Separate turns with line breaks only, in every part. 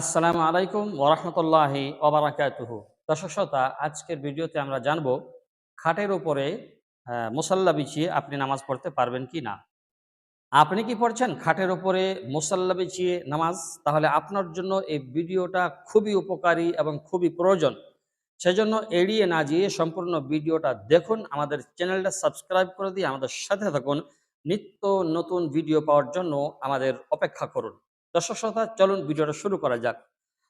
আসসালামু আলাইকুম ওরহমতুল্লাহি ওবরাকাতুহু দর্শক শ্রোতা, আজকের ভিডিওতে আমরা জানব, খাটের উপরে মুসাল্লা বিছিয়ে আপনি নামাজ পড়তে পারবেন কি না। আপনি কি পড়ছেন খাটের উপরে মুসাল্লা বিছিয়ে নামাজ? তাহলে আপনার জন্য এই ভিডিওটা খুবই উপকারী এবং খুবই প্রয়োজন। সেজন্য এড়িয়ে না যেয়ে সম্পূর্ণ ভিডিওটা দেখুন, আমাদের চ্যানেলটা সাবস্ক্রাইব করে দিয়ে আমাদের সাথে থাকুন। নিত্য নতুন ভিডিও পাওয়ার জন্য আমাদের অপেক্ষা করুন। দর্শক শ্রোতা, চলুন ভিডিওটা শুরু করা যাক।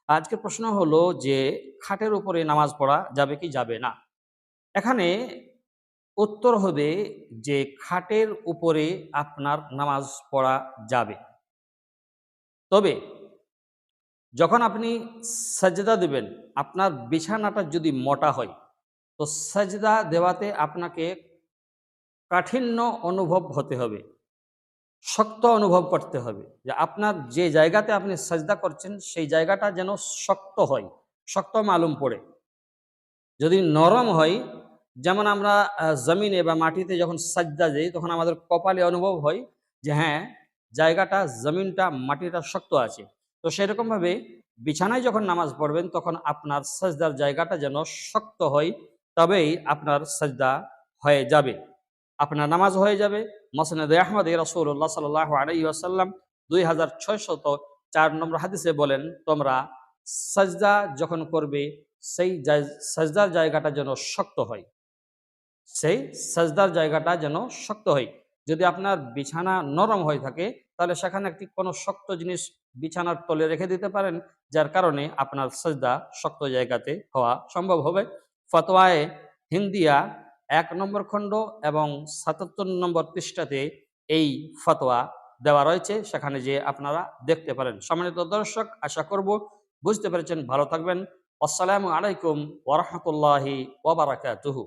আজকের প্রশ্ন হলো যে, খাটের উপরে নামাজ পড়া যাবে কি যাবে না? এখানে উত্তর হবে যে, খাটের উপরে আপনার নামাজ পড়া যাবে। তবে, যখন আপনি সাজদা দেবেন, আপনার বিছানাটা যদি মোটা হয়, তো সাজদা দেওয়াতে আপনাকে কাঠিন্য অনুভব হতে হবে। শক্ত অনুভব করতে হবে যে আপনার যে জায়গাতে আপনি সাজদা করছেন, সেই জায়গাটা যেন শক্ত হয়, শক্ত মালুম পড়ে। যদি নরম হয়, যেমন আমরা জমিনে বা মাটিতে যখন সাজদা যাই তখন আমাদের কপালে অনুভব হয় যে হ্যাঁ জায়গাটা, জমিনটা, মাটিটা শক্ত আছে। তো সেরকমভাবে বিছানায় যখন নামাজ পড়বেন, তখন আপনার সাজদার জায়গাটা যেন শক্ত হয়, তবেই আপনার সাজদা হয়ে যাবে। আপনার নামাজ হয়ে যাবে। মসনদ আহমদ রসুল্লাহ সাল আসাল্লাম দুই হাজার ছয়শত চার নম্বর হাদিসে বলেন, তোমরা সাজদা যখন করবে, সেই সাজদার জায়গাটা যেন শক্ত হয়। সেই সাজদার জায়গাটা যেন শক্ত হয়। যদি আপনার বিছানা নরম হয়ে থাকে, তাহলে সেখানে একটি কোনো শক্ত জিনিস বিছানার তলে রেখে দিতে পারেন, যার কারণে আপনার সাজদা শক্ত জায়গাতে হওয়া সম্ভব হবে। ফতোয়ায়ে হিন্দিয়া এক নম্বর খণ্ড এবং সাতাত্তর নম্বর পৃষ্ঠাতে এই ফতোয়া দেওয়া রয়েছে। সেখানে যে আপনারা দেখতে পারেন। সম্মানিত দর্শক, আশা করব বুঝতে পেরেছেন। ভালো থাকবেন। আসসালামু আলাইকুম ওরহমতুল্লাহি ওবরাকাতুহু